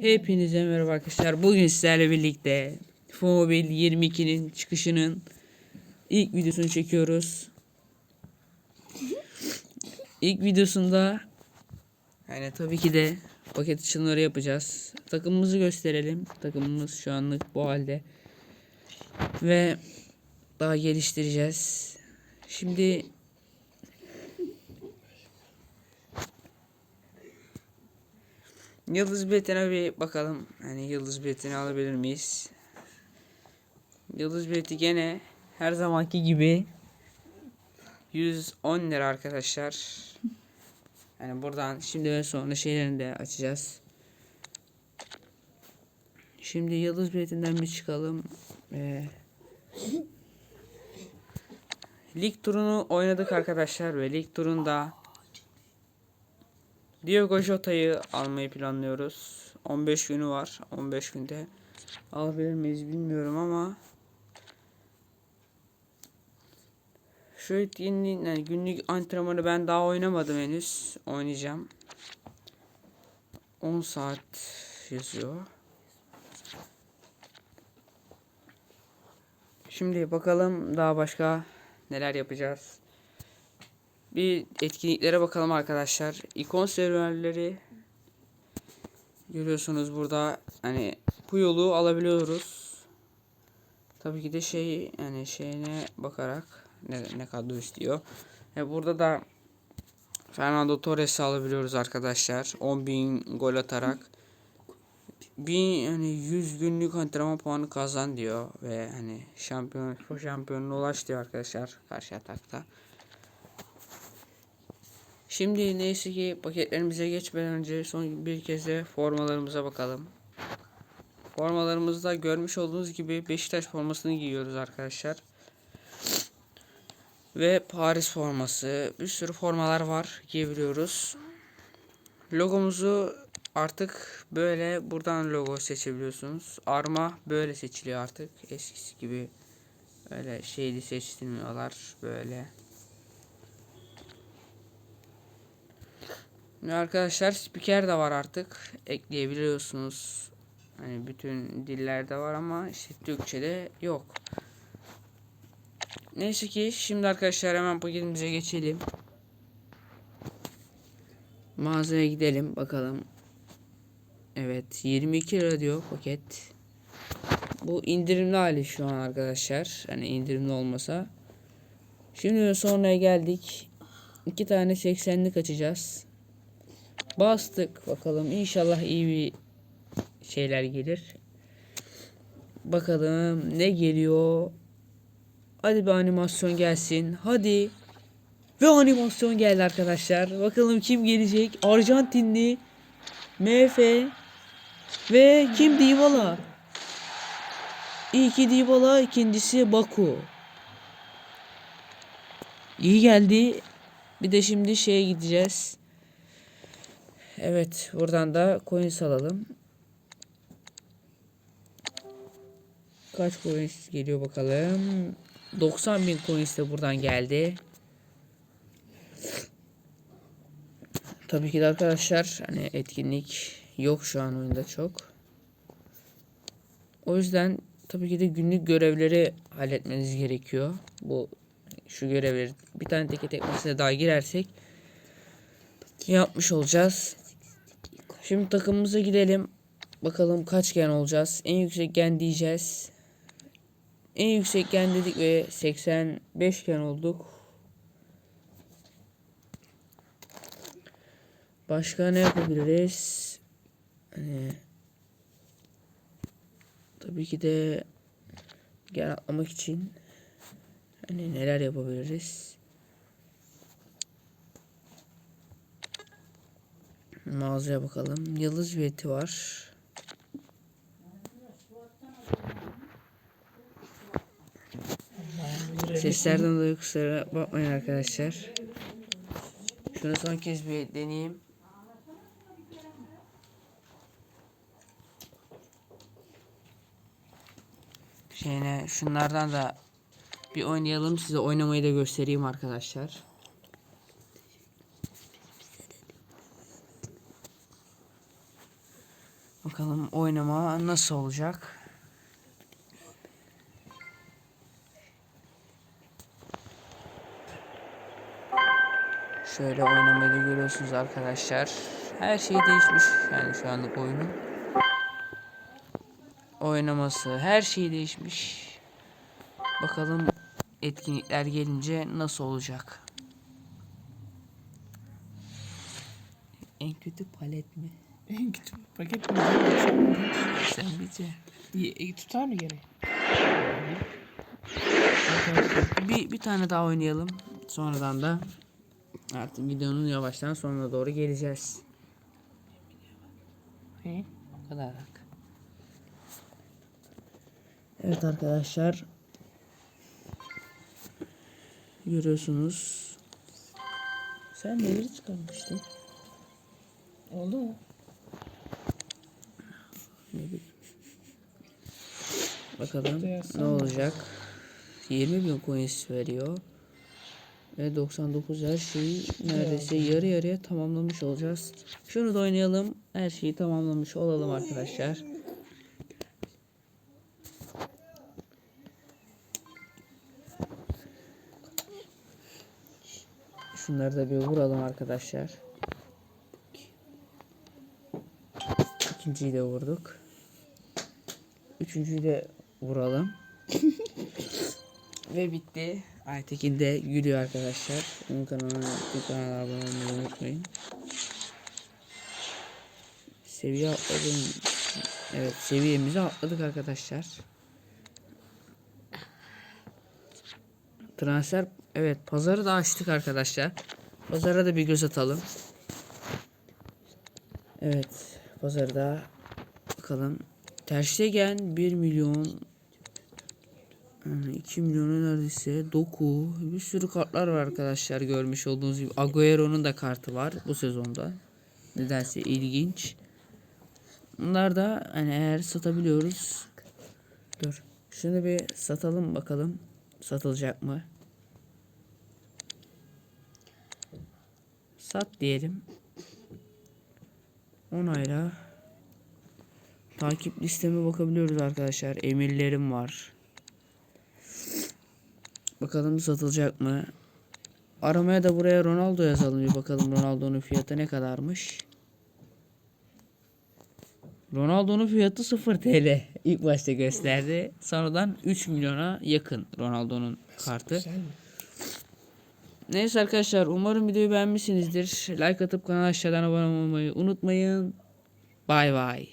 Hepinize merhaba arkadaşlar. Bugün sizlerle birlikte Fomobil 22'nin çıkışının ilk videosunu çekiyoruz. İlk videosunda yani tabii ki de paket açılımları yapacağız. Takımımızı gösterelim. Takımımız şu anlık bu halde. Ve daha geliştireceğiz. Şimdi Yıldız biletine bir bakalım. Hani yıldız biletini alabilir miyiz? Yıldız bileti gene her zamanki gibi 110 lira arkadaşlar. Yani buradan şimdi ve sonra şeylerini de açacağız. Şimdi yıldız biletinden bir çıkalım. Ee, lig turunu oynadık arkadaşlar ve lig turunda Diogo Jota'yı almayı planlıyoruz. 15 günü var. 15 günde alabilir miyiz bilmiyorum ama şu etkinliğin yani günlük antrenmanı ben daha oynamadım henüz. Oynayacağım. 10 saat yazıyor. Şimdi bakalım daha başka neler yapacağız. Bir etkinliklere bakalım arkadaşlar. İkon serverleri görüyorsunuz burada hani bu yolu alabiliyoruz. Tabii ki de şey yani şeyine bakarak ne, ne kadar istiyor. E burada da Fernando Torres'i alabiliyoruz arkadaşlar. 10.000 gol atarak. Bir yani 100 günlük antrenman puanı kazan diyor ve hani şampiyon şampiyonluğa ulaş diyor arkadaşlar karşı atakta. Şimdi neyse ki paketlerimize geçmeden önce son bir kez de formalarımıza bakalım. Formalarımızda görmüş olduğunuz gibi Beşiktaş formasını giyiyoruz arkadaşlar. Ve Paris forması. Bir sürü formalar var giyebiliyoruz. Logomuzu artık böyle buradan logo seçebiliyorsunuz. Arma böyle seçiliyor artık. Eskisi gibi öyle şeyli seçtirmiyorlar böyle. Arkadaşlar spiker de var artık. Ekleyebiliyorsunuz. Hani bütün dillerde var ama işte Türkçe'de yok. Neyse ki şimdi arkadaşlar hemen paketimize geçelim. Mağazaya gidelim bakalım. Evet 22 lira diyor paket. Bu indirimli hali şu an arkadaşlar. Hani indirimli olmasa. Şimdi sonraya geldik. İki tane 80'lik açacağız. Bastık bakalım inşallah iyi bir şeyler gelir. Bakalım ne geliyor. Hadi bir animasyon gelsin. Hadi. Ve animasyon geldi arkadaşlar. Bakalım kim gelecek? Arjantinli MF ve kim Dybala. İlki Dybala, ikincisi Baku. İyi geldi. Bir de şimdi şeye gideceğiz. Evet buradan da coins alalım. Kaç coins geliyor bakalım. 90 bin coins de buradan geldi. Tabii ki de arkadaşlar hani etkinlik yok şu an oyunda çok. O yüzden tabii ki de günlük görevleri halletmeniz gerekiyor. Bu şu görevleri bir tane teke tek daha girersek yapmış olacağız. Şimdi takımımıza gidelim. Bakalım kaç gen olacağız. En yüksek gen diyeceğiz. En yüksek gen dedik ve 85 gen olduk. Başka ne yapabiliriz? Hani tabii ki de gen atlamak için hani neler yapabiliriz? Mağazaya bakalım. Yıldız bileti var. Seslerden dolayı kusura bakmayın arkadaşlar. Şunu son kez bir deneyeyim. Şeyine şunlardan da bir oynayalım size oynamayı da göstereyim arkadaşlar. Bakalım oynama nasıl olacak? Şöyle oynamayı görüyorsunuz arkadaşlar. Her şey değişmiş yani şu anlık oyunun. Oynaması her şey değişmiş. Bakalım etkinlikler gelince nasıl olacak? En kötü palet mi? Kötü paket mi? Bize. İyi, tutar mı gene? Bir, bir tane daha oynayalım. Sonradan da artık videonun yavaştan sonuna doğru geleceğiz. He? O kadar. Evet arkadaşlar. Görüyorsunuz. Sen neleri çıkarmıştın? Oldu mu? Ne bileyim. Bakalım ne olacak. 20 bin coins veriyor. Ve 99 her şeyi neredeyse yarı yarıya tamamlamış olacağız. Şunu da oynayalım. Her şeyi tamamlamış olalım arkadaşlar. Şunları da bir vuralım arkadaşlar. İkinciyi de vurduk. Üçüncüyü de vuralım. Ve bitti. Aytekin de gülüyor arkadaşlar. Onun kanalına, kanalına abone olmayı unutmayın. Seviye atladım. Evet seviyemizi atladık arkadaşlar. Transfer evet pazarı da açtık arkadaşlar. Pazara da bir göz atalım. Evet pazarda bakalım. Ter Stegen 1 milyon yani 2 milyona neredeyse Doku. Bir sürü kartlar var arkadaşlar görmüş olduğunuz gibi. Agüero'nun da kartı var bu sezonda. Nedense ilginç. Bunlar da hani eğer satabiliyoruz. Dur şunu bir satalım bakalım. Satılacak mı? Sat diyelim onayla takip listeme bakabiliyoruz arkadaşlar emirlerim var Bakalım satılacak mı? Aramaya da buraya Ronaldo yazalım bir bakalım Ronaldo'nun fiyatı ne kadarmış. Ronaldo'nun fiyatı 0 TL ilk başta gösterdi. Sonradan 3 milyona yakın Ronaldo'nun kartı. Neyse arkadaşlar umarım videoyu beğenmişsinizdir. Like atıp kanala aşağıdan abone olmayı unutmayın. Bay bay.